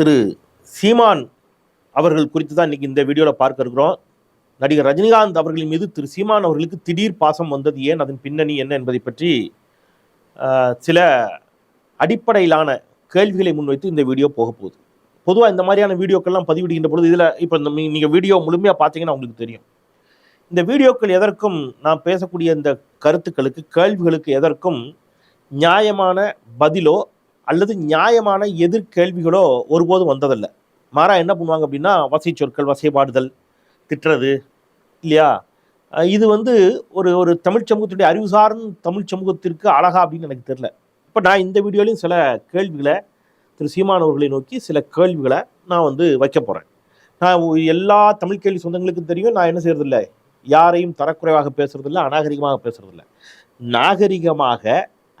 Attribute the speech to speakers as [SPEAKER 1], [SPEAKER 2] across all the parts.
[SPEAKER 1] திரு சீமான் அவர்கள் குறித்து தான் இன்றைக்கி இந்த வீடியோவில் பார்க்க இருக்கிறோம். நடிகர் ரஜினிகாந்த் அவர்களின் மீது திரு சீமான் அவர்களுக்கு திடீர் பாசம் வந்தது ஏன்? அதன் பின்னணி என்ன என்பதை பற்றி சில அடிப்படையிலான கேள்விகளை முன்வைத்து இந்த வீடியோ போக போகுது. பொதுவாக இந்த மாதிரியான வீடியோக்கள்லாம் பதிவிடுகின்ற பொழுது இதில் இப்போ இந்த நீங்கள் வீடியோ முழுமையாக பார்த்தீங்கன்னா உங்களுக்கு தெரியும். இந்த வீடியோக்கள் எதற்கும் நான் பேசக்கூடிய இந்த கருத்துக்களுக்கு கேள்விகளுக்கு எதற்கும் நியாயமான பதிலோ அல்லது நியாயமான எதிர்கேள்விகளோ ஒருபோதும் வந்ததில்லை. மாறா என்ன பண்ணுவாங்க அப்படின்னா வசை சொற்கள் வசைபாடுதல் திட்டுறது இல்லையா? இது வந்து ஒரு ஒரு தமிழ் சமூகத்துடைய அறிவு சார்ந்த தமிழ் சமூகத்திற்கு அழகா அப்படின்னு எனக்கு தெரில இப்போ நான் இந்த வீடியோலையும் சில கேள்விகளை திரு சீமான் அவர்களை நோக்கி சில கேள்விகளை நான் வந்து வைக்க போகிறேன் நான் எல்லா தமிழ் கேள்வி சொந்தங்களுக்கும் தெரியும். நான் என்ன செய்யறதில்ல? யாரையும் தரக்குறைவாக பேசுறதில்ல அநாகரிகமாக பேசுறதில்ல. நாகரிகமாக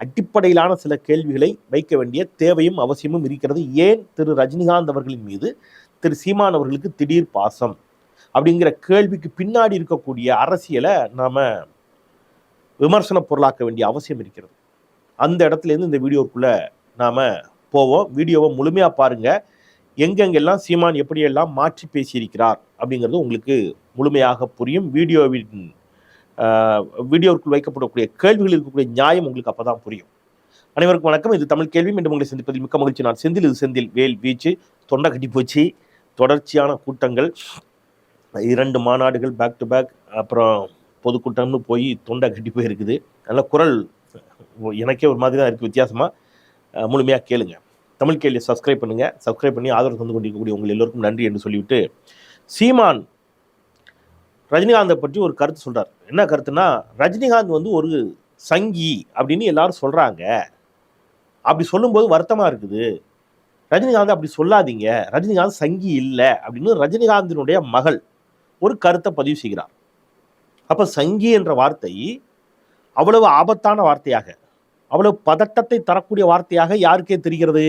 [SPEAKER 1] அடிப்படையிலான சில கேள்விகளை வைக்க வேண்டிய தேவையும் அவசியமும் இருக்கிறது. ஏன் திரு ரஜினிகாந்த் அவர்களின் மீது திரு சீமான் அவர்களுக்கு திடீர் பாசம்? அப்படிங்கிற கேள்விக்கு பின்னாடி இருக்கக்கூடிய அரசியலை நாம் விமர்சன பொருளாக்க வேண்டிய அவசியம் இருக்கிறது. அந்த இடத்துல இருந்து இந்த வீடியோக்குள்ளே நாம் போவோம். வீடியோவை முழுமையாக பாருங்கள் எங்கெங்கெல்லாம் சீமான் எப்படியெல்லாம் மாற்றி பேசியிருக்கிறார் அப்படிங்கிறது உங்களுக்கு முழுமையாக புரியும். வீடியோவின் வீடியோவுக்குள் வைக்கப்படக்கூடிய கேள்விகள் இருக்கக்கூடிய நியாயம் உங்களுக்கு அப்போ தான் புரியும். அனைவருக்கும் வணக்கம். இது தமிழ் கேள்வி. மீண்டும் உங்களை சந்திப்பதில் மிக்க மகிழ்ச்சி. நான் செந்தில். இது செந்தில் வேல் வீச்சு. தொண்டை கட்டி போச்சு. தொடர்ச்சியான கூட்டங்கள். இரண்டு மாநாடுகள் பேக் டு பேக் அப்புறம் பொதுக்கூட்டம்னு போய் தொண்டை கட்டி போயிருக்குது. நல்ல குரல். எனக்கே ஒரு மாதிரி தான் இருக்குது வித்தியாசமாக முழுமையாக கேளுங்க. தமிழ் கேள்வியை சப்ஸ்கிரைப் பண்ணுங்கள் சப்ஸ்கிரைப் பண்ணி ஆதரவு தந்து கொண்டிருக்கக்கூடிய உங்கள் எல்லோருக்கும் நன்றி என்று சொல்லிவிட்டு சீமான் ரஜினிகாந்தை பற்றி ஒரு கருத்து சொல்கிறார் என்ன கருத்துனா ரஜினிகாந்த் வந்து ஒரு சங்கி அப்படின்னு எல்லாரும் சொல்கிறாங்க அப்படி சொல்லும்போது வருத்தமாக இருக்குது. ரஜினிகாந்த் அப்படி சொல்லாதீங்க. ரஜினிகாந்த் சங்கி இல்லை அப்படின்னு ரஜினிகாந்தினுடைய மகள் ஒரு கருத்தை பதிவு செய்கிறார். அப்போ சங்கி என்ற வார்த்தை அவ்வளவு ஆபத்தான வார்த்தையாக அவ்வளவு பதட்டத்தை தரக்கூடிய வார்த்தையாக யாருக்கே தெரிகிறது?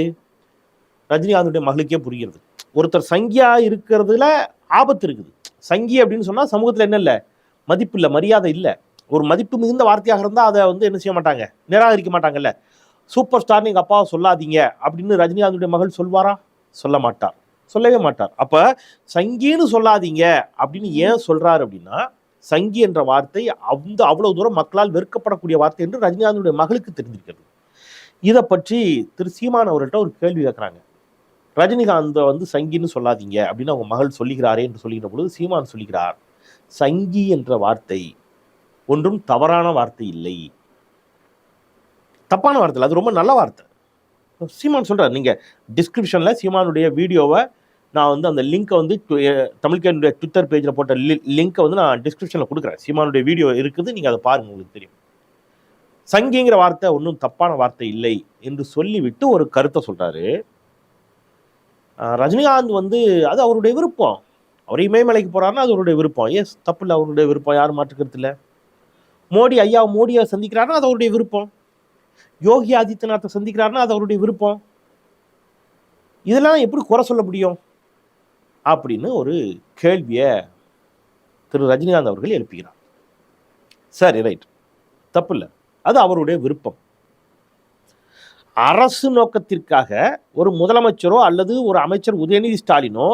[SPEAKER 1] ரஜினிகாந்துடைய மகளுக்கே புரிகிறது. ஒருத்தர் சங்கியாக இருக்கிறதுல ஆபத்து இருக்குது. சங்கி அப்படின்னு சொன்னா சமூகத்துல என்ன இல்லை? மதிப்பு இல்லை மரியாதை இல்லை. ஒரு மதிப்பு மிகுந்த வார்த்தையாக இருந்தால் அதை வந்து என்ன செய்ய மாட்டாங்க? நிராகரிக்க மாட்டாங்கல்ல? சூப்பர் ஸ்டார் எங்க அப்பாவை சொல்லாதீங்க அப்படின்னு ரஜினிகாந்துடைய மகள் சொல்வாரா? சொல்ல மாட்டார். சொல்லவே மாட்டார். அப்ப சங்கின்னு சொல்லாதீங்க அப்படின்னு ஏன் சொல்றாரு அப்படின்னா சங்கி என்ற வார்த்தை அந்த அவ்வளவு தூரம் மக்களால் வெறுக்கப்படக்கூடிய வார்த்தை என்று ரஜினிகாந்துடைய மகளுக்கு தெரிஞ்சிருக்கிறது இதை பற்றி திரு சீமான் அவர்கிட்ட ஒரு கேள்வி கேட்குறாங்க. ரஜினிகாந்தை வந்து சங்கின்னு சொல்லாதீங்க அப்படின்னு அவங்க மகள் சொல்லுகிறாரே என்று சொல்லுகிற பொழுது சீமான் சொல்லுகிறார். சங்கி என்ற வார்த்தை ஒன்றும் தவறான வார்த்தை இல்லை. தப்பான வார்த்தை இல்லை. அது ரொம்ப நல்ல வார்த்தை. சீமான் சொல்கிறார் நீங்கள் டிஸ்கிரிப்ஷனில் சீமானுடைய வீடியோவை நான் வந்து அந்த லிங்க்கை வந்து தமிழ்கனுடைய ட்விட்டர் பேஜில் போட்ட லி லிங்கை வந்து நான் டிஸ்கிரிப்ஷனில் கொடுக்குறேன். சீமானுடைய வீடியோ இருக்குது. நீங்கள் அதை பாருங்கள் உங்களுக்கு தெரியும். சங்கிங்கிற வார்த்தை ஒன்றும் தப்பான வார்த்தை இல்லை என்று சொல்லிவிட்டு ஒரு கருத்தை சொல்கிறாரு ரஜினிகாந்த் வந்து அது அவருடைய விருப்பம். அவர் இமயமலைக்கு போகிறாருன்னா அது அவருடைய விருப்பம். எஸ் தப்பு இல்லை அவருடைய விருப்பம் யாரும் மாற்றுக்கிறது இல்லை. மோடி ஐயா மோடியை சந்திக்கிறாருன்னா அது அவருடைய விருப்பம். யோகி ஆதித்யநாத்தை சந்திக்கிறாருன்னா அது அவருடைய விருப்பம். இதெல்லாம் எப்படி குறை சொல்ல முடியும்? அப்படின்னு ஒரு கேள்வியை திரு ரஜினிகாந்த் அவர்கள் எழுப்புகிறார். சரி ரைட். தப்பு இல்லை. அது அவருடைய விருப்பம். அரசு நோக்கத்திற்காக ஒரு முதலமைச்சரோ அல்லது ஒரு அமைச்சர் உதயநிதி ஸ்டாலினோ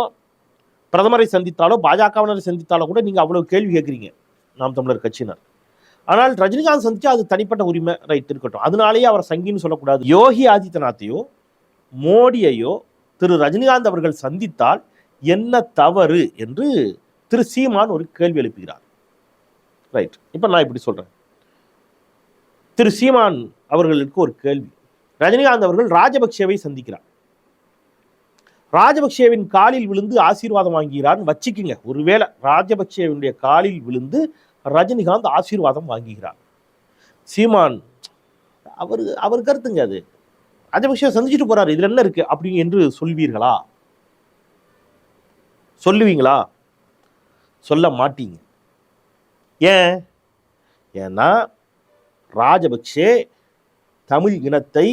[SPEAKER 1] பிரதமரை சந்தித்தாலோ பாஜகவினரை சந்தித்தாலோ கூட நீங்கள் அவ்வளோ கேள்வி கேட்குறீங்க நாம் தமிழர் கட்சியினர். ஆனால் ரஜினிகாந்த் சந்திச்சா அது தனிப்பட்ட உரிமை ரைட் இருக்கட்டும். அதனாலேயே அவர் சங்கின்னு சொல்லக்கூடாது. யோகி ஆதித்யநாத்தையோ மோடியையோ திரு ரஜினிகாந்த் அவர்கள் சந்தித்தால் என்ன தவறு என்று திரு சீமான் ஒரு கேள்வி எழுப்புகிறார். ரைட் இப்போ நான் இப்படி சொல்கிறேன் திரு சீமான் அவர்களுக்கு ஒரு கேள்வி. ரஜினிகாந்த் அவர்கள் ராஜபக்சேவை சந்திக்கிறார். ராஜபக்சேவின் காலில் விழுந்து ஆசீர்வாதம் வாங்குகிறார்னு வச்சுக்குங்க ஒருவேளை ராஜபக்சேவினுடைய காலில் விழுந்து ரஜினிகாந்த் ஆசீர்வாதம் வாங்குகிறார். சீமான் அவர் அவர் கருத்துங்க அது. ராஜபக்சே சந்திச்சுட்டு போறாரு இதுல என்ன இருக்கு? அப்படி என்று சொல்வீர்களா? சொல்லுவீங்களா? சொல்ல மாட்டீங்க. ஏன்? ஏன்னா ராஜபக்சே தமிழ் இனத்தை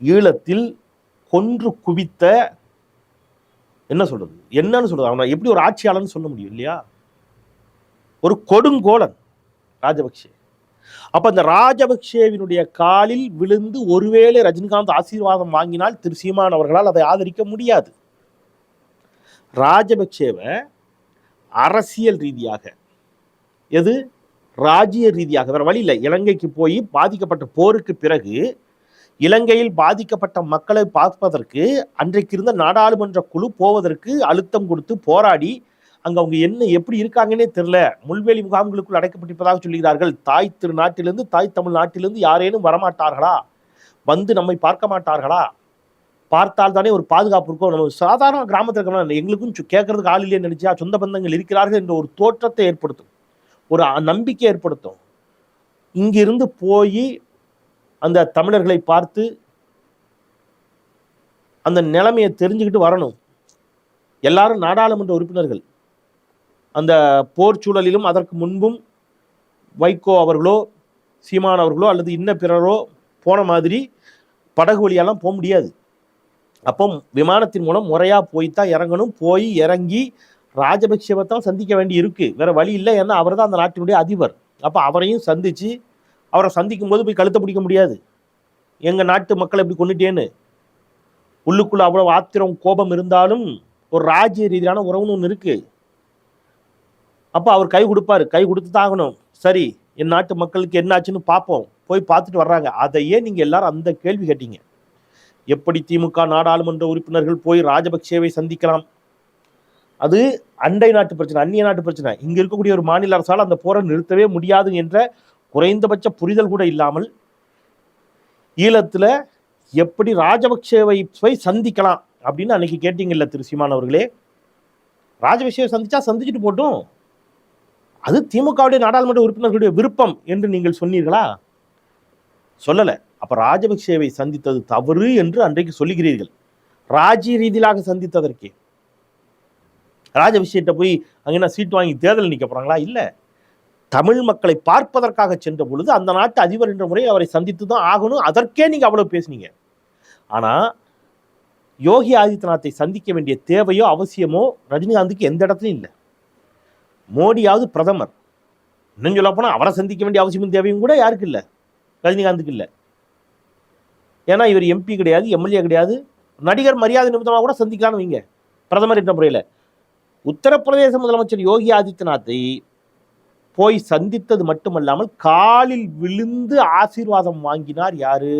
[SPEAKER 1] ஈழத்தில் கொன்று குவித்த என்ன சொல்றது? என்னன்னு சொல்றது? அவனை எப்படி ஒரு ஆட்சியாளர்னு சொல்ல முடியும் இல்லையா? ஒரு கொடுங்கோலன் ராஜபக்சே அப்ப அந்த ராஜபக்சேவினுடைய காலில் விழுந்து ஒருவேளை ரஜினிகாந்த் ஆசீர்வாதம் வாங்கினால் திரு சீமான் அவர்களால் அதை ஆதரிக்க முடியாது. ராஜபக்சேவை அரசியல் ரீதியாக எது? ராஜ்ய ரீதியாக வேற வழி இல்லை இலங்கைக்கு போய் பாதிக்கப்பட்ட போருக்கு பிறகு இலங்கையில் பாதிக்கப்பட்ட மக்களை பார்ப்பதற்கு அன்றைக்கு இருந்த நாடாளுமன்ற குழு போவதற்கு அழுத்தம் கொடுத்து போராடி அங்கே அவங்க என்ன எப்படி இருக்காங்கன்னே தெரில முள்வேலி முகாம்களுக்குள் அடைக்கப்பட்டிருப்பதாக சொல்கிறார்கள் தாய் திருநாட்டிலிருந்து தாய் தமிழ் நாட்டிலிருந்து யாரேனும் வரமாட்டார்களா? வந்து நம்மை பார்க்க மாட்டார்களா? பார்த்தால் தானே ஒரு பாதுகாப்பு இருக்கும். நம்ம சாதாரண கிராமத்தில் இருக்கலாம் எங்களுக்கும் கேட்கறதுக்கு ஆள் இல்லையே நினைச்சா சொந்த பந்தங்கள் இருக்கிறார்கள் என்ற ஒரு தோற்றத்தை ஏற்படுத்தும். ஒரு நம்பிக்கை ஏற்படுத்தும். இங்கிருந்து போய் அந்த தமிழர்களை பார்த்து அந்த நிலைமையை தெரிஞ்சுக்கிட்டு வரணும். எல்லாரும் நாடாளுமன்ற உறுப்பினர்கள். அந்த போர் சூழலிலும் அதற்கு முன்பும் வைகோ அவர்களோ சீமான் அவர்களோ அல்லது இன்ன பிறரோ போன மாதிரி படகு வழியெல்லாம் போக முடியாது. அப்போ விமானத்தின் மூலம் முறையாக போய்த்தான் இறங்கணும். போய் இறங்கி ராஜபக்சேவை தான் சந்திக்க வேண்டி இருக்கு வேற வழி இல்லை ஏன்னா அவர் தான் அந்த நாட்டினுடைய அதிபர். அப்போ அவரையும் சந்திச்சு அவரை சந்திக்கும் போது போய் கழுத்தை பிடிக்க முடியாது. எங்கள் நாட்டு மக்களை இப்படி கொண்டுட்டேன்னு உள்ளுக்குள்ள அவ்வளோ ஆத்திரம் கோபம் இருந்தாலும் ஒரு ராஜ்ய ரீதியான உறவுன்னு ஒன்று இருக்கு. அப்போ அவர் கை கொடுப்பாரு. கை கொடுத்து தான் ஆகணும். சரி என் நாட்டு மக்களுக்கு என்னாச்சுன்னு பார்ப்போம் போய் பார்த்துட்டு வர்றாங்க. அதையே நீங்கள் எல்லாரும் அந்த கேள்வி கேட்டீங்க. எப்படி திமுக நாடாளுமன்ற உறுப்பினர்கள் போய் ராஜபக்சேவை சந்திக்கலாம்? அது அண்டை நாட்டு பிரச்சனை அந்நிய நாட்டு பிரச்சனை. இங்கே இருக்கக்கூடிய ஒரு மாநில அரசால் அந்த போரை நிறுத்தவே முடியாது என்ற குறைந்தபட்ச புரிதல் கூட இல்லாமல் ஈழத்தில் எப்படி ராஜபக்சேவை போய் சந்திக்கலாம் அப்படின்னு அன்னைக்கு கேட்டீங்கல்ல திரு சீமான் அவர்களே? ராஜபக்சேவை சந்திச்சா சந்திச்சுட்டு போட்டும். அது திமுகவுடைய நாடாளுமன்ற உறுப்பினர்களுடைய விருப்பம் என்று நீங்கள் சொன்னீர்களா? சொல்லலை. அப்போ ராஜபக்சேவை சந்தித்தது தவறு என்று அன்றைக்கு சொல்லுகிறீர்கள். ராஜ்ய ரீதியிலாக சந்தித்ததற்கே. ராஜபிஷேகிட்ட போய் அங்கே என்ன சீட் வாங்கி தேர்தல் நிற்க போகிறாங்களா இல்லை. தமிழ் மக்களை பார்ப்பதற்காக சென்ற பொழுது அந்த நாட்டு அதிபர் என்ற முறை அவரை சந்தித்து தான் ஆகணும். அதற்கே நீங்கள் அவ்வளோ பேசுனீங்க. ஆனால் யோகி ஆதித்யநாத்தை சந்திக்க வேண்டிய தேவையோ அவசியமோ ரஜினிகாந்துக்கு எந்த இடத்துலையும் இல்லை. மோடியாவது பிரதமர். இன்னும் சொல்ல அவரை சந்திக்க வேண்டிய அவசியமும் தேவையும் கூட யாருக்கு இல்லை? ரஜினிகாந்துக்கு இல்லை. ஏன்னா இவர் எம்பி கிடையாது எம்எல்ஏ கிடையாது. நடிகர் மரியாதை நிமித்தமாக கூட சந்திக்கலாம்னு வைங்க. பிரதமர் என்ற முறையில். உத்தரப்பிரதேச முதலமைச்சர் யோகி ஆதித்யநாத்தை போய் சந்தித்தது மட்டுமல்லாமல் காலில் விழுந்து ஆசீர்வாதம் வாங்கினார் யாரு?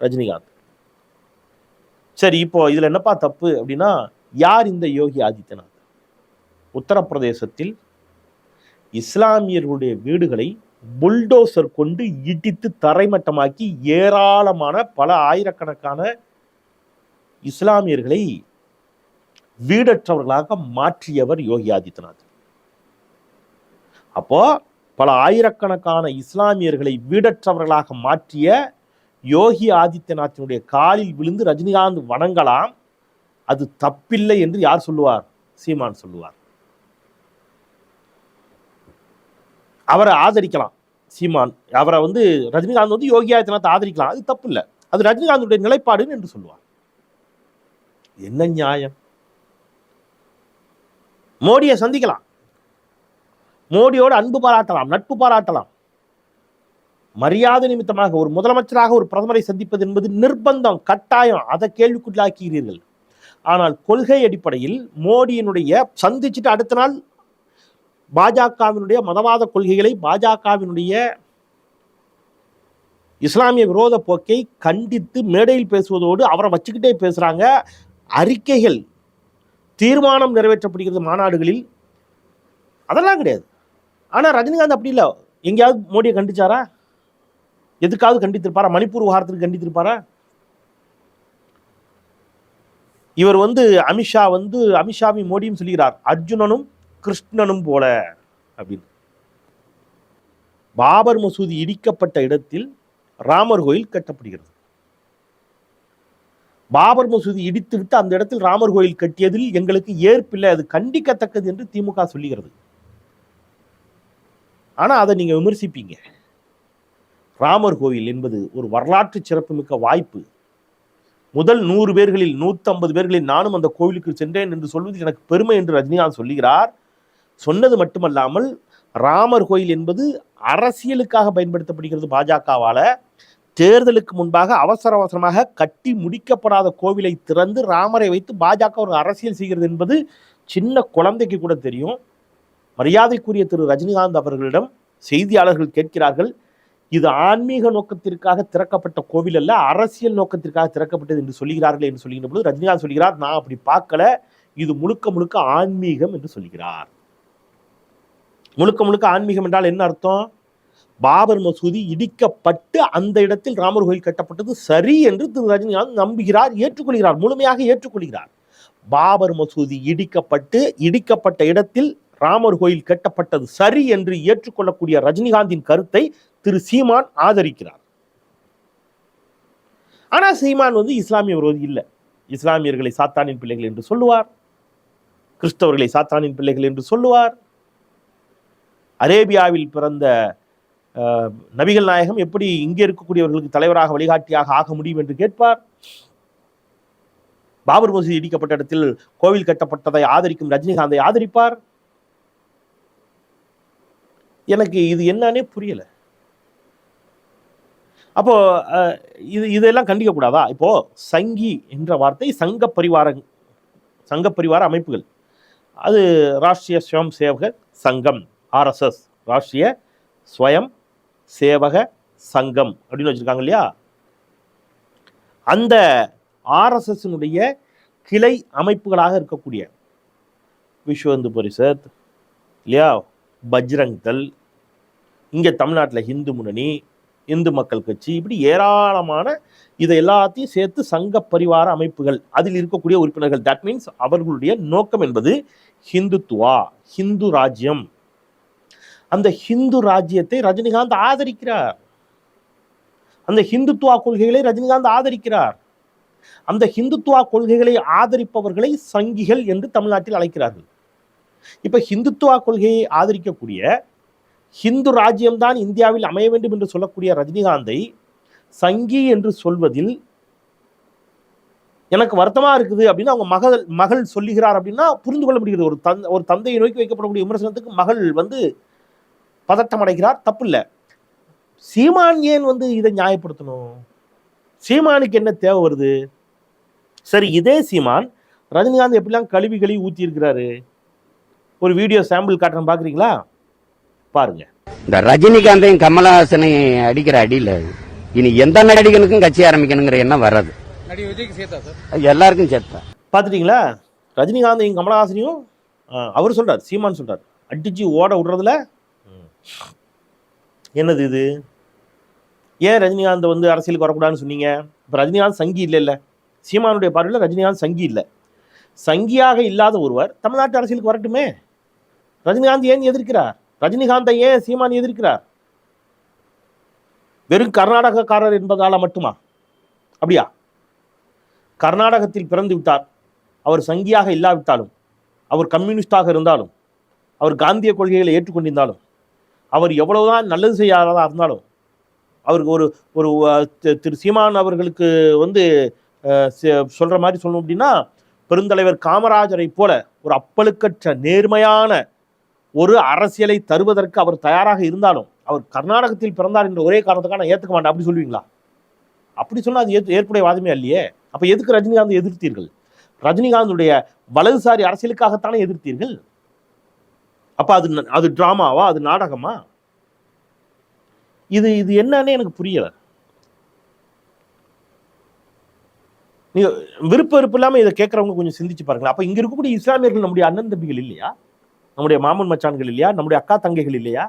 [SPEAKER 1] ரஜினிகாந்த். சரி இப்போ இதுல என்னப்பா தப்பு அப்படின்னா யார் இந்த யோகி ஆதித்யநாத்? உத்தரப்பிரதேசத்தில் இஸ்லாமியர்களுடைய வீடுகளை புல்டோசர் கொண்டு இடித்து தரைமட்டமாக்கி ஏராளமான பல ஆயிரக்கணக்கான இஸ்லாமியர்களை வீடற்றவர்களாக மாற்றியவர் யோகி ஆதித்யநாத். அப்போ பல ஆயிரக்கணக்கான இஸ்லாமியர்களை வீடற்றவர்களாக மாற்றிய யோகி ஆதித்யநாத்தினுடைய காலில் விழுந்து ரஜினிகாந்த் வணங்கலாம். அது தப்பில்லை என்று யார் சொல்லுவார்? சீமான் சொல்லுவார். அவரை ஆதரிக்கலாம். சீமான் அவரை வந்து ரஜினிகாந்த் வந்து யோகி ஆதித்யநாத் ஆதரிக்கலாம். அது தப்பு இல்லை அது ரஜினிகாந்துடைய நிலைப்பாடுன்னு என்று சொல்லுவார். என்ன நியாயம்? மோடியை சந்திக்கலாம். மோடியோடு அன்பு பாராட்டலாம் நட்பு பாராட்டலாம். மரியாதை நிமித்தமாக ஒரு முதலமைச்சராக ஒரு பிரதமரை சந்திப்பது என்பது நிர்பந்தம் கட்டாயம். அதை கேள்விக்குள்ளாக்குகிறீர்கள் ஆனால் கொள்கை அடிப்படையில் மோடியினுடைய சந்திச்சுட்டு அடுத்த நாள் பாஜகவினுடைய மதவாத கொள்கைகளை பாஜகவினுடைய இஸ்லாமிய விரோத போக்கை கண்டித்து மேடையில் பேசுவதோடு அவரை வச்சுக்கிட்டே பேசுகிறாங்க அறிக்கைகள். தீர்மானம் நிறைவேற்றப்படுகிறது மாநாடுகளில். அதெல்லாம் கிடையாது. ஆனா ரஜினிகாந்த் அப்படி இல்லை. எங்கேயாவது மோடியை கண்டிச்சாரா? எதுக்காவது கண்டித்திருப்பாரா? மணிப்பூர் விவகாரத்துக்கு கண்டித்திருப்பாரா? இவர் வந்து அமித்ஷா வந்து அமித்ஷாவையும் மோடியும் சொல்கிறார் அர்ஜுனனும் கிருஷ்ணனும் போல அப்படின்னு. பாபர் மசூதி இடிக்கப்பட்ட இடத்தில் ராமர் கோயில் கட்டப்படுகிறது. பாபர் மசூதி இடித்து விட்டு அந்த இடத்தில் ராமர் கோயில் கட்டியதில் எங்களுக்கு ஏற்பில்லை அது கண்டிக்கத்தக்கது என்று திமுக சொல்லுகிறது. ஆனா அதை நீங்கள் விமர்சிப்பீங்க. ராமர் கோயில் என்பது ஒரு வரலாற்று சிறப்புமிக்க வாய்ப்பு. முதல் நூறு பேர்களில் நூற்றம்பது பேர்களில் நானும் அந்த கோவிலுக்கு சென்றேன் என்று சொல்வது எனக்கு பெருமை என்று ரஜினிகாந்த் சொல்லுகிறார். சொன்னது மட்டுமல்லாமல் ராமர் கோயில் என்பது அரசியலுக்காக பயன்படுத்தப்படுகிறது பாஜகவால. தேர்தலுக்கு முன்பாக அவசர அவசரமாக கட்டி முடிக்கப்படாத கோவிலை திறந்து ராமரை வைத்து பாஜக ஒரு அரசியல் செய்கிறது என்பது சின்ன குழந்தைக்கு கூட தெரியும். மரியாதைக்குரிய திரு ரஜினிகாந்த் அவர்களிடம் செய்தியாளர்கள் கேட்கிறார்கள் இது ஆன்மீக நோக்கத்திற்காக திறக்கப்பட்ட கோவில் அல்ல அரசியல் நோக்கத்திற்காக திறக்கப்பட்டது என்று சொல்கிறார்கள் என்று சொல்கின்ற பொழுது ரஜினிகாந்த் சொல்கிறார் நான் அப்படி பார்க்கல இது முழுக்க முழுக்க ஆன்மீகம் என்று சொல்கிறார் முழுக்க முழுக்க ஆன்மீகம் என்றால் என்ன அர்த்தம்? பாபர் மசூதி இடிக்கப்பட்டு அந்த இடத்தில் ராமர் கோயில் கட்டப்பட்டது சரி என்று திரு ரஜினிகாந்த் நம்புகிறார் ஏற்றுக்கொள்கிறார் முழுமையாக ஏற்றுக்கொள்கிறார். பாபர் மசூதி இடிக்கப்பட்டு இடிக்கப்பட்ட இடத்தில் ராமர் கோயில் கட்டப்பட்டது சரி என்று ஏற்றுக்கொள்ளக்கூடிய ரஜினிகாந்தின் கருத்தை திரு சீமான் ஆதரிக்கிறார். ஆனால் சீமான் வந்து இஸ்லாமிய விரோதி இல்லை. இஸ்லாமியர்களை சாத்தானின் பிள்ளைகள் என்று சொல்லுவார். கிறிஸ்தவர்களை சாத்தானின் பிள்ளைகள் என்று சொல்லுவார். அரேபியாவில் பிறந்த நபிகள் நாயகம் எப்படி இங்கே இருக்கக்கூடியவர்களுக்கு தலைவராக வழிகாட்டியாக ஆக முடியும் என்று கேட்பார். பாபர் மசூதி இடிக்கப்பட்ட இடத்தில் கோவில் கட்டப்பட்டதை ஆதரிக்கும் ரஜினிகாந்தை ஆதரிப்பார். எனக்கு இது என்னன்னே புரியல. அப்போ இது இதெல்லாம் கண்டிக்க கூடாதா? இப்போ சங்கி என்ற வார்த்தை சங்க பரிவார சங்க பரிவார அமைப்புகள். அது ராஷ்டிரிய சுயம் சேவக சங்கம் ஆர்எஸ்எஸ் ராஷ்டிரிய ஸ்வயம் சேவக சங்கம் அப்படின்னு வச்சிருக்காங்க இல்லையா? அந்த ஆர்எஸ்எஸ்னுடைய கிளை அமைப்புகளாக இருக்கக்கூடிய விஸ்வ இந்து பரிஷத் இல்லையா? பஜ்ரங் தல் இங்கே தமிழ்நாட்டில் ஹிந்து முன்னணி இந்து மக்கள் கட்சி இப்படி ஏராளமான இதை எல்லாத்தையும் சேர்த்து சங்க பரிவார அமைப்புகள் அதில் இருக்கக்கூடிய உறுப்பினர்கள். தட் மீன்ஸ் அவர்களுடைய நோக்கம் என்பது ஹிந்துத்துவா ஹிந்து ராஜ்யம். அந்த ஹிந்து ராஜ்யத்தை ரஜினிகாந்த் ஆதரிக்கிறார். அந்த ஹிந்துத்துவா கொள்கைகளை ரஜினிகாந்த் ஆதரிக்கிறார். அந்த ஹிந்துத்துவா கொள்கைகளை ஆதரிப்பவர்களை சங்கிகள் என்று தமிழ்நாட்டில் அழைக்கிறார்கள். இப்ப ஹிந்துத்துவா கொள்கையை ஆதரிக்கக்கூடிய ஹிந்து ராஜ்யம்தான் இந்தியாவில் அமைய வேண்டும் என்று சொல்லக்கூடிய ரஜினிகாந்தை சங்கி என்று சொல்வதில் எனக்கு வருத்தமா இருக்குது அப்படின்னு அவங்க மகள் மகள் சொல்லுகிறார் அப்படின்னா புரிந்து கொள்ள முடிகிறது. ஒரு தந் ஒரு தந்தையை நோக்கி வைக்கப்படக்கூடிய விமர்சனத்துக்கு மகள் வந்து பதட்டம் அடைகிறார் தப்பு இல்லை சீமான் ஏன் வந்து இதை நியாயப்படுத்தணும்? சீமானுக்கு என்ன தேவை வருது? சரி இதே சீமான் ரஜினிகாந்த் எப்படிலாம் கழுவி கழுவி ஊத்தி இருக்கிறாரு ஒரு வீடியோ சாம்பிள் காட்டுறேன் பாக்குறீங்களா பாருங்க.
[SPEAKER 2] இந்த ரஜினிகாந்தையும் கமலஹாசனையும் அடிக்கிற அடியில இனி எந்த நடிகனுக்கும் கட்சி ஆரம்பிக்கணுங்கிற எண்ணம் வராது. எல்லாருக்கும் சேர்த்தா.
[SPEAKER 1] பார்த்துட்டீங்களா? ரஜினிகாந்தையும் கமலஹாசனையும் அவர் சொல்றார் சீமான் சொல்றார். அடிச்சு ஓட விடுறதுல. என்னது இது? ஏன் ரஜினிகாந்த் வந்து அரசியலுக்கு வரக்கூடாதுன்னு சொன்னீங்க? இப்போ ரஜினிகாந்த் சங்கி இல்லை இல்லை சீமானுடைய பார்வையில் ரஜினிகாந்த் சங்கி இல்லை. சங்கியாக இல்லாத ஒருவர் தமிழ்நாட்டு அரசியலுக்கு வரட்டுமே. ரஜினிகாந்த் ஏன் எதிர்க்கிறார்? ரஜினிகாந்தை ஏன் சீமான் எதிர்க்கிறார்? வெறும் கர்நாடகக்காரர் என்பதால மட்டுமா? அப்படியா? கர்நாடகத்தில் பிறந்து விட்டார். அவர் சங்கியாக இல்லாவிட்டாலும் அவர் கம்யூனிஸ்டாக இருந்தாலும் அவர் காந்திய கொள்கைகளை ஏற்றுக்கொண்டிருந்தாலும் அவர் எவ்வளவுதான் நல்லது செய்யாததாக இருந்தாலும் அவருக்கு ஒரு ஒரு திரு சீமான் அவர்களுக்கு வந்து சொல்கிற செ- மாதிரி சொல்லணும் அப்படின்னா பெருந்தலைவர் காமராஜரை போல ஒரு அப்பழுக்கற்ற நேர்மையான ஒரு அரசியலை தருவதற்கு அவர் தயாராக இருந்தாலும் அவர் கர்நாடகத்தில் பிறந்தார் என்ற ஒரே காரணத்துக்காக நான் ஏற்றுக்க மாட்டேன். அப்படி சொல்லுவீங்களா? அப்படி சொன்னால் அது ஏற்று ஏற்புடைய வாதமே இல்லையே அப்போ எதுக்கு ரஜினிகாந்த் எதிர்த்தீர்கள்? ரஜினிகாந்துடைய வலதுசாரி அரசியலுக்காகத்தானே எதிர்த்தீர்கள்? அப்போ அது அது ட்ராமாவா அது நாடகமா? இது இது என்னன்னு எனக்கு புரியலை. நீங்க விருப்ப விருப்பம் இல்லாமல் இதை கேட்கறவங்க கொஞ்சம் சிந்திச்சு பாருங்களேன். அப்போ இங்கே இருக்கக்கூடிய இஸ்லாமியர்கள் நம்முடைய அண்ணன் தம்பிகள் இல்லையா? நம்முடைய மாமன் மச்சான்கள் இல்லையா? நம்முடைய அக்கா தங்கைகள் இல்லையா?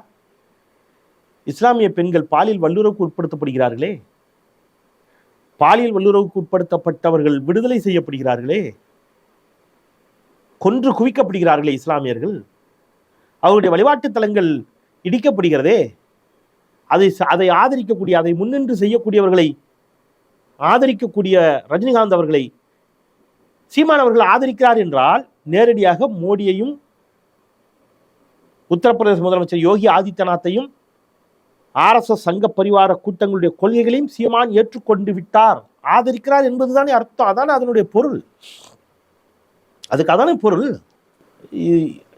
[SPEAKER 1] இஸ்லாமிய பெண்கள் பாலியல் வல்லுறவுக்கு உட்படுத்தப்படுகிறார்களே? பாலியல் வல்லுறவுக்கு உட்படுத்தப்பட்டவர்கள் விடுதலை செய்யப்படுகிறார்களே? கொன்று குவிக்கப்படுகிறார்களே இஸ்லாமியர்கள்? அவருடைய வழிபாட்டு தலங்கள் இடிக்கப்படுகிறதே. அதை அதை ஆதரிக்கக்கூடிய அதை முன்னின்று செய்யக்கூடியவர்களை ஆதரிக்கக்கூடிய ரஜினிகாந்த் அவர்களை சீமான் அவர்கள் ஆதரிக்கிறார் என்றால் நேரடியாக மோடியையும் உத்தரப்பிரதேச முதலமைச்சர் யோகி ஆதித்யநாத்தையும் ஆர்எஸ்எஸ் சங்க பரிவார கூட்டங்களுடைய கொள்கைகளையும் சீமான் ஏற்றுக்கொண்டு விட்டார். ஆதரிக்கிறார் என்பதுதானே அர்த்தம். அதானே அதனுடைய பொருள். அதுக்கு அதானே பொருள்.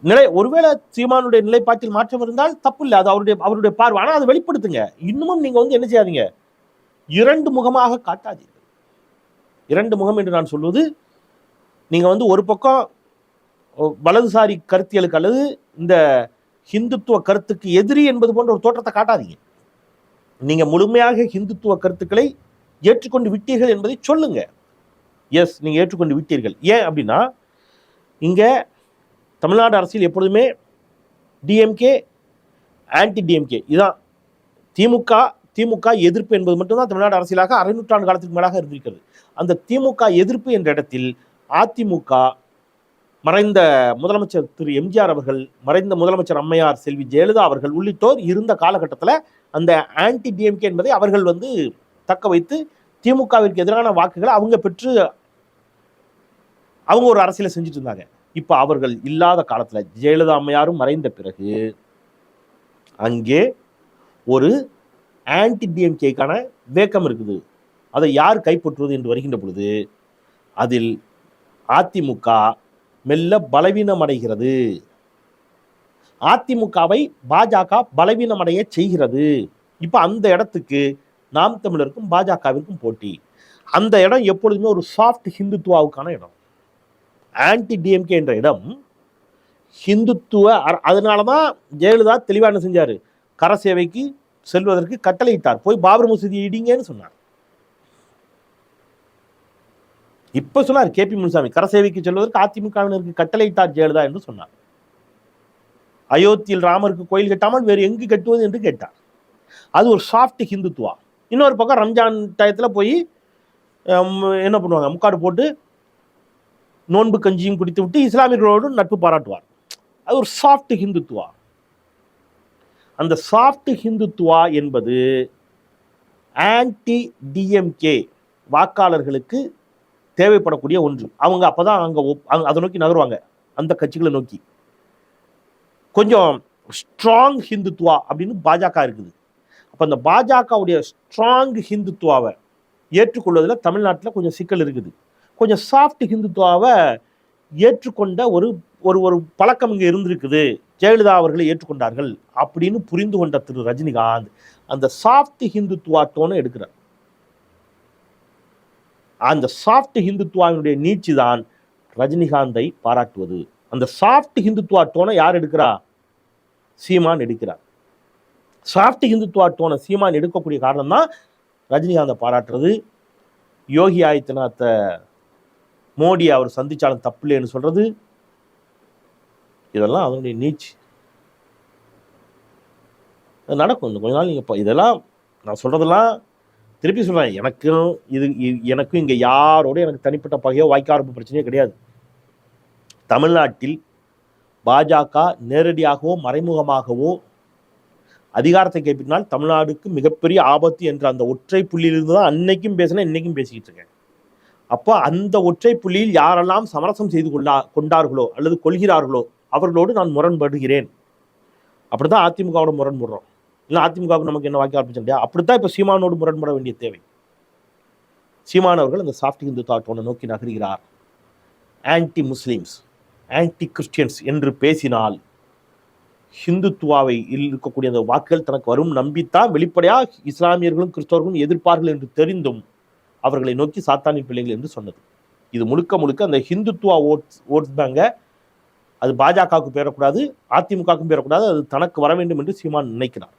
[SPEAKER 1] நிலை ஒருவேளை சீமானுடைய நிலைப்பாட்டில் மாற்றம் இருந்தால் தப்பு இல்லை அது அவருடைய அவருடைய பார்வை. ஆனால் அதை வெளிப்படுத்துங்க. இன்னமும் நீங்க வந்து என்ன செய்யாதீங்க? இரண்டு முகமாக காட்டாதீர்கள். இரண்டு முகம் என்று நான் சொல்வது நீங்க வந்து ஒரு பக்கம் வலதுசாரி கருத்தியலுக்கு அல்லது இந்த ஹிந்துத்துவ கருத்துக்கு எதிரி என்பது போன்ற ஒரு தோற்றத்தை காட்டாதீங்க. நீங்க முழுமையாக ஹிந்துத்துவ கருத்துக்களை ஏற்றுக்கொண்டு விட்டீர்கள் என்பதை சொல்லுங்க. எஸ் நீங்க ஏற்றுக்கொண்டு விட்டீர்கள். ஏன் அப்படின்னா இங்கே தமிழ்நாடு அரசியல் எப்பொழுதுமே டிஎம்கே ஆன்டி டிஎம்கே இதுதான் திமுக திமுக எதிர்ப்பு என்பது மட்டும்தான் தமிழ்நாடு அரசியலாக அரை நூற்றாண்டு காலத்துக்கு மேலாக இருந்திருக்கிறது. அந்த திமுக எதிர்ப்பு என்ற இடத்தில் அதிமுக மறைந்த முதலமைச்சர் திரு எம்ஜிஆர் அவர்கள் மறைந்த முதலமைச்சர் அம்மையார் செல்வி ஜெயலலிதா அவர்கள் உள்ளிட்டோர் இருந்த காலகட்டத்தில் அந்த ஆன்டி டிஎம்கே என்பதை அவர்கள் வந்து தக்க வைத்து திமுகவிற்கு எதிரான வாக்குகளை அவங்க பெற்று அவங்க ஒரு அரசியலை செஞ்சுட்டு இருந்தாங்க. இப்போ அவர்கள் இல்லாத காலத்தில் ஜெயலலிதா அம்மையாரும் மறைந்த பிறகு அங்கே ஒரு ஆன்டி டிஎம்கேக்கான வேக்கம் இருக்குது. அதை யார் கைப்பற்றுவது என்று வருகின்ற பொழுது அதில் அதிமுக மெல்ல பலவீனமடைகிறது அதிமுகவை பாஜக பலவீனமடைய செய்கிறது. இப்போ அந்த இடத்துக்கு நாம் தமிழருக்கும் பாஜகவிற்கும் போட்டி. அந்த இடம் எப்பொழுதுமே ஒரு சாஃப்ட் ஹிந்துத்துவாவுக்கான இடம். ஆன்டி டிஎம்கே என்ற இடம் ஹிந்துத்துவ அதனால தான் ஜெயலலிதா தெளிவாக என்ன செஞ்சார் கரசேவைக்கு செல்வதற்கு கட்டளையிட்டார். போய் பாபர் மசூதி இடிங்கன்னு சொன்னார். இப்ப சொன்னார் கேபி முனுசாமி கரசேவைக்கு செல்வதற்கு அதிமுகவினருக்கு கட்டளையிட்டார் ஜெயலலிதா என்று சொன்னார். அயோத்தியில் ராமருக்கு கோயில் கட்டாமல் வேறு எங்கு கட்டுவது என்று கேட்டார். அது ஒரு சாஃப்ட் ஹிந்துத்துவா. இன்னொரு பக்கம் ரம்ஜான் டயத்தில் போய் என்ன பண்ணுவாங்க முக்காடு போட்டு நோன்பு கஞ்சியும் குடித்து விட்டு இஸ்லாமியர்களோடு நட்பு பாராட்டுவார். அது ஒரு சாஃப்ட் ஹிந்துத்துவா? அந்த சாஃப்ட் ஹிந்துத்துவா என்பது ஆன்டி டிஎம்கே வாக்காளர்களுக்கு தேவைப்படக்கூடிய ஒன்று. அவங்க அப்போதான் அங்க ஒப்- அதை நோக்கி நகருவாங்க. அந்த கட்சிகளை நோக்கி. கொஞ்சம் ஸ்ட்ராங் ஹிந்துத்துவா அப்படின்னு பாஜக இருக்குது. அப்ப அந்த பாஜகவுடைய ஸ்ட்ராங் ஹிந்துத்துவாவை ஏற்றுக்கொள்வதில் தமிழ்நாட்டில் கொஞ்சம் சிக்கல் இருக்குது. கொஞ்சம் சாஃப்ட் ஹிந்துத்துவாவை ஏற்றுக்கொண்ட ஒரு ஒரு ஒரு பழக்கம் இங்கே இருந்திருக்குது. ஜெயலலிதா அவர்களை ஏற்றுக்கொண்டார்கள் அப்படின்னு புரிந்து கொண்ட திரு ரஜினிகாந்த் அந்த சாஃப்ட் ஹிந்துத்துவா டோனை எடுக்கிறார். அந்த சாஃப்ட் ஹிந்துத்துவாவினுடைய நீச்சி தான் ரஜினிகாந்தை பாராட்டுவது. அந்த சாஃப்ட் ஹிந்துத்துவா டோனை யார் எடுக்கிறா? சீமான் எடுக்கிறார். சாஃப்ட் ஹிந்துத்துவா டோனை சீமான் எடுக்கக்கூடிய காரணம் தான் ரஜினிகாந்தை பாராட்டுறது. யோகி ஆதித்யநாத்தை மோடி அவர் சந்திச்சாலும் தப்பில்லைன்னு சொல்றது இதெல்லாம் அதனுடைய நீச்சு. அது நடக்கும். இன்னும் கொஞ்ச நாள் நீங்கள் இப்போ இதெல்லாம் நான் சொல்றதெல்லாம் திருப்பி சொல்றேன். எனக்கும் இது எனக்கும் இங்கே யாரோட எனக்கு தனிப்பட்ட பகையோ வாய்க்காரப்பு பிரச்சனையோ கிடையாது. தமிழ்நாட்டில் பாஜக நேரடியாகவோ மறைமுகமாகவோ அதிகாரத்தை கைப்பற்றினால் தமிழ்நாடுக்கு மிகப்பெரிய ஆபத்து என்ற அந்த ஒற்றை புள்ளியிலிருந்து தான் அன்னைக்கும் பேசினேன் இன்னைக்கும் பேசிக்கிட்டு இருக்கேன். அப்போ அந்த ஒற்றை புள்ளியில் யாரெல்லாம் சமரசம் செய்து கொள்ளா கொண்டார்களோ அல்லது கொள்கிறார்களோ அவர்களோடு நான் முரண்படுகிறேன். அப்படித்தான் அதிமுகவோட முரண்படுறோம். இல்லை அதிமுகவுக்கு நமக்கு என்ன வாக்கி அப்படி தான் இப்போ சீமானோடு முரண்பட வேண்டிய தேவை. சீமானவர்கள் அந்த சாஃப்ட் இந்து தாட்டோனை நோக்கி நகர்கிறார். ஆன்டி முஸ்லீம்ஸ் ஆன்டி கிறிஸ்டியன்ஸ் என்று பேசினால் ஹிந்துத்துவாவை இருக்கக்கூடிய அந்த வாக்குகள் தனக்கு வரும் நம்பித்தான் வெளிப்படையாக இஸ்லாமியர்களும் கிறிஸ்தவர்களும் எதிர்ப்பார்கள் என்று தெரிந்தும் அவர்களை நோக்கி சாத்தானி பிள்ளைகள் என்று சொன்னது. இது முழுக்க முழுக்க அந்த ஹிந்துத்துவா ஓட்ஸ் ஓட்ஸ் பேங்கை. அது பாஜகவுக்கு பேரக்கூடாது அதிமுகவுக்கும் பேரக்கூடாது அது தனக்கு வர வேண்டும் என்று சீமான் நினைக்கிறார்.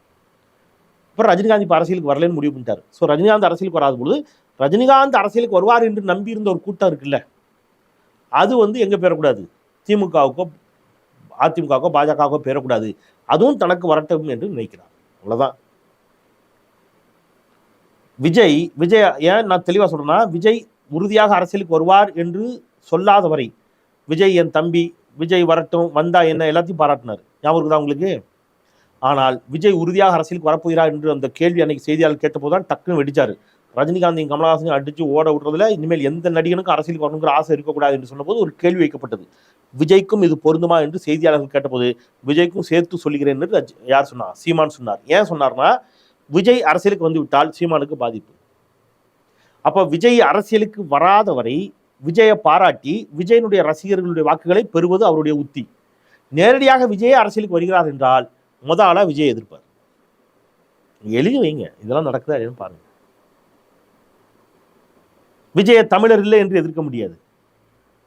[SPEAKER 1] அப்புறம் ரஜினிகாந்த் இப்போ அரசியலுக்கு வரலன்னு முடிவு பண்ணிட்டார். ஸோ ரஜினிகாந்த் அரசியலுக்கு வராத பொழுது ரஜினிகாந்த் அரசியலுக்கு வருவார் என்று நம்பியிருந்த ஒரு கூட்டம் இருக்குல்ல அது வந்து எங்கே பேரக்கூடாது? திமுகவுக்கோ அதிமுகவுக்கோ பாஜகவுக்கோ பேரக்கூடாது. அதுவும் தனக்கு வரட்டும் என்று நினைக்கிறார். அவ்வளோதான் விஜய் விஜய் ஏன் நான் தெளிவாக சொல்கிறேன்னா விஜய் உறுதியாக அரசியலுக்கு வருவார் என்று சொல்லாத வரை விஜய் என் தம்பி விஜய் வரட்டும் வந்தா என்ன எல்லாத்தையும் பாராட்டினார். ஞாபகம் இருக்குதா உங்களுக்கு? ஆனால் விஜய் உறுதியாக அரசியலுக்கு வரப்போகிறார் என்று அந்த கேள்வி அன்னைக்கு செய்தியாளர் கேட்டபோது தான் டக்குன்னு வெடிச்சார். ரஜினிகாந்தையும் கமலஹாசனையும் அடிச்சு ஓட விடுறதுல இனிமேல் எந்த நடிகனுக்கும் அரசியலுக்கு வரணுங்கிற ஆசை இருக்கக்கூடாது என்று சொன்னபோது ஒரு கேள்வி வைக்கப்பட்டது. விஜய்க்கும் இது பொருந்துமா என்று செய்தியாளர்கள் கேட்டபோது விஜய்க்கும் சேர்த்து சொல்லுகிறேன் என்று யார் சொன்னார் சீமான் சொன்னார். ஏன் சொன்னார்னா விஜய் அரசியலுக்கு வந்து விட்டால் சீமானுக்கு பாதிப்பு. அப்ப விஜய் அரசியலுக்கு வராத வரை விஜயை பாராட்டி விஜயனுடைய ரசிகர்களுடைய வாக்குகளை பெறுவது அவருடைய உத்தி. நேரடியாக விஜய் அரசியலுக்கு வருகிறார் என்றால் முத ஆளா விஜய் எதிர்ப்பார். எழுதி வைங்க. இதெல்லாம் நடக்குதா இல்லைன்னு பாருங்க. விஜய தமிழர் இல்லை என்று எதிர்க்க முடியாது.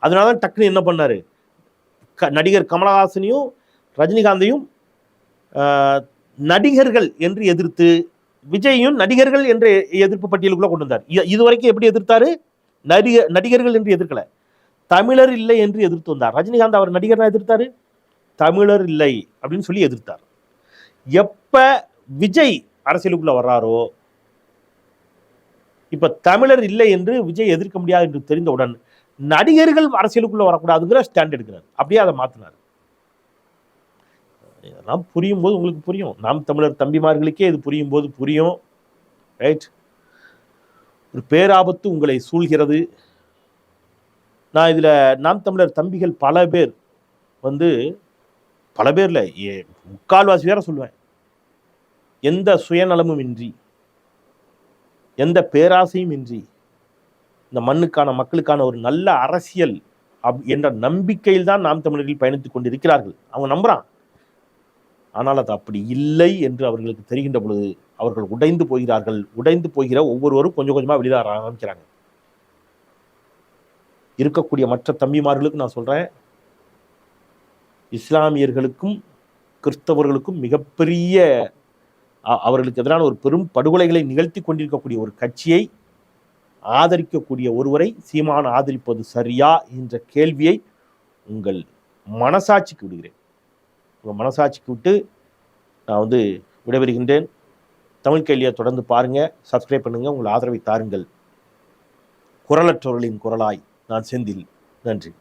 [SPEAKER 1] அதனால தான் டக்குன்னு என்ன பண்ணாரு? க- நடிகர் கமலஹாசனையும் ரஜினிகாந்தையும் ஆஹ், நடிகர்கள் என்று எதிர்த்து விஜயையும் நடிகர்கள் என்ற எதிர்ப்பு பட்டியலுக்குள்ள கொண்டு வந்தார். இது இதுவரைக்கும் எப்படி எதிர்த்தாரு? நடிக நடிகர்கள் என்று எதிர்க்கல. தமிழர் இல்லை என்று எதிர்த்து வந்தார். ரஜினிகாந்த் அவர் நடிகர் எதிர்த்தாரு? தமிழர் இல்லை அப்படின்னு சொல்லி எதிர்த்தார். எப்ப விஜய் அரசியலுக்குள்ள வர்றாரோ இப்ப தமிழர் இல்லை என்று விஜய் எதிர்க்க முடியாது என்று தெரிந்தவுடன் நடிகர்கள் அரசியலுக்குள்ள வரக்கூடாதுங்கிற ஸ்டாண்ட் எடுக்கிறார். அப்படியே அதை மாத்தினார். இதெல்லாம் புரியும் போது உங்களுக்கு புரியும். நாம் தமிழர் தம்பிமார்களுக்கே இது புரியும் போது புரியும். ரைட் ஒரு பேராபத்து உங்களை சூழ்கிறது. நான் இதில் நாம் தமிழர் தம்பிகள் பல பேர் வந்து பல பேரில் ஏ முக்கால்வாசி வேற சொல்லுவேன். எந்த சுயநலமும் இன்றி எந்த பேராசையும் இன்றி இந்த மண்ணுக்கான மக்களுக்கான ஒரு நல்ல அரசியல் அப் என்ற நம்பிக்கையில் தான் நாம் தமிழர்கள் பயணித்து கொண்டிருக்கிறார்கள். அவங்க நம்புறான். ஆனால் அது அப்படி இல்லை என்று அவர்களுக்கு தெரிகின்ற பொழுது அவர்கள் உடைந்து போகிறார்கள். உடைந்து போகிற ஒவ்வொருவரும் கொஞ்சம் கொஞ்சமாக வெளியிட ஆரம்பிக்கிறாங்க. இருக்கக்கூடிய மற்ற தம்பிமார்களுக்கு நான் சொல்கிறேன் இஸ்லாமியர்களுக்கும் கிறிஸ்தவர்களுக்கும் மிகப்பெரிய அவர்களுக்கு எதிரான ஒரு பெரும் படுகொலைகளை நிகழ்த்தி கொண்டிருக்கக்கூடிய ஒரு கட்சியை ஆதரிக்கக்கூடிய ஒருவரை சீமான் ஆதரிப்பது சரியா என்ற கேள்வியை உங்கள் மனசாட்சிக்கு விடுகிறேன். உங்கள் மனசாட்சிக்கு விட்டு நான் வந்து விடைபெறுகின்றேன். தமிழ் கேள்வியை தொடர்ந்து பாருங்க சப்ஸ்கிரைப் பண்ணுங்க உங்கள் ஆதரவை தாருங்கள். குரலற்றவர்களின் குரலாய் நான் செந்தில். நன்றி.